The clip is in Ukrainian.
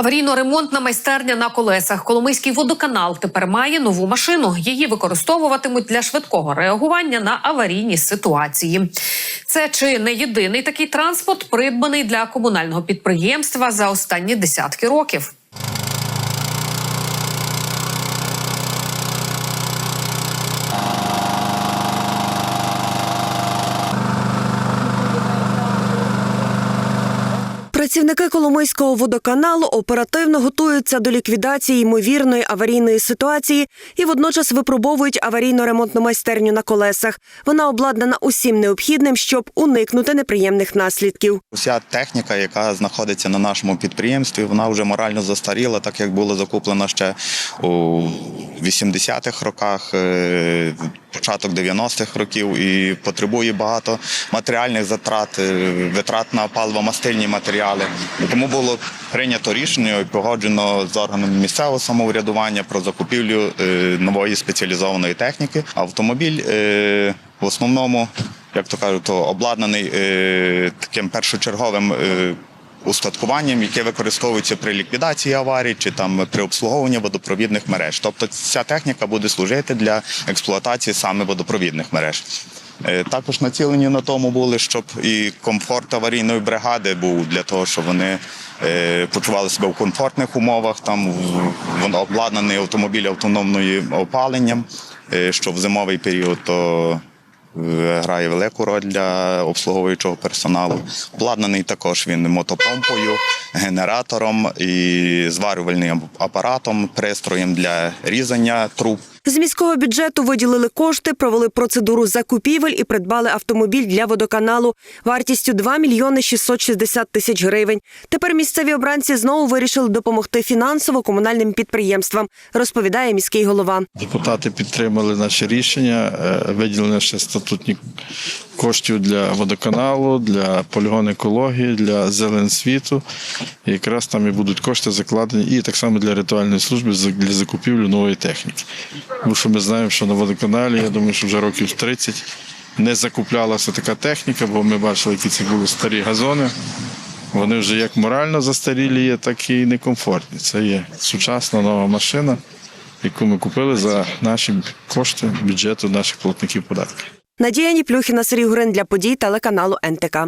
Аварійно-ремонтна майстерня на колесах. Коломийський водоканал тепер має нову машину. Її використовуватимуть для швидкого реагування на аварійні ситуації. Це чи не єдиний такий транспорт, придбаний для комунального підприємства за останні десятки років. Працівники Коломийського водоканалу оперативно готуються до ліквідації ймовірної аварійної ситуації і водночас випробовують аварійно-ремонтну майстерню на колесах. Вона обладнана усім необхідним, щоб уникнути неприємних наслідків. Уся техніка, яка знаходиться на нашому підприємстві, вона вже морально застаріла, так як була закуплена ще у 80-х роках, е, початок 90-х років, і потребує багато матеріальних затрат, е, витрат на паливо-мастильні матеріали. Тому було прийнято рішення і погоджено з органами місцевого самоврядування про закупівлю е, нової спеціалізованої техніки. Автомобіль в основному як то кажуть, обладнаний таким першочерговим устаткуванням, яке використовується при ліквідації аварій чи там при обслуговуванні водопровідних мереж. Тобто ця техніка буде служити для експлуатації саме водопровідних мереж. Е, Також націлені на тому були, щоб і комфорт аварійної бригади був для того, щоб вони е, почували себе в комфортних умовах. Там обладнаний автомобіль автономним опаленням, е, що в зимовий період то грає велику роль для обслуговуючого персоналу. Обладнаний також він мотопомпою, генератором і зварювальним апаратом, пристроєм для різання труб. З міського бюджету виділили кошти, провели процедуру закупівель і придбали автомобіль для водоканалу вартістю 2 мільйони 660 тисяч гривень. Тепер місцеві обранці знову вирішили допомогти фінансово комунальним підприємствам, розповідає міський голова. Депутати підтримали наше рішення, е, виділення ще статутні коштів для водоканалу, для полігону екології, для зеленсвіту. І якраз там і будуть кошти закладені, і так само для ритуальної служби для закупівлі нової техніки. Тому що ми знаємо, що на водоканалі, я думаю, що вже років 30 не закуплялася така техніка, бо ми бачили, які це були старі газони. Вони вже як морально застарілі є, так і некомфортні. Це є сучасна нова машина, яку ми купили за наші кошти бюджету наших платників податків. Надія Ніплюхіна, Сергій Гурин для подій телеканалу НТК.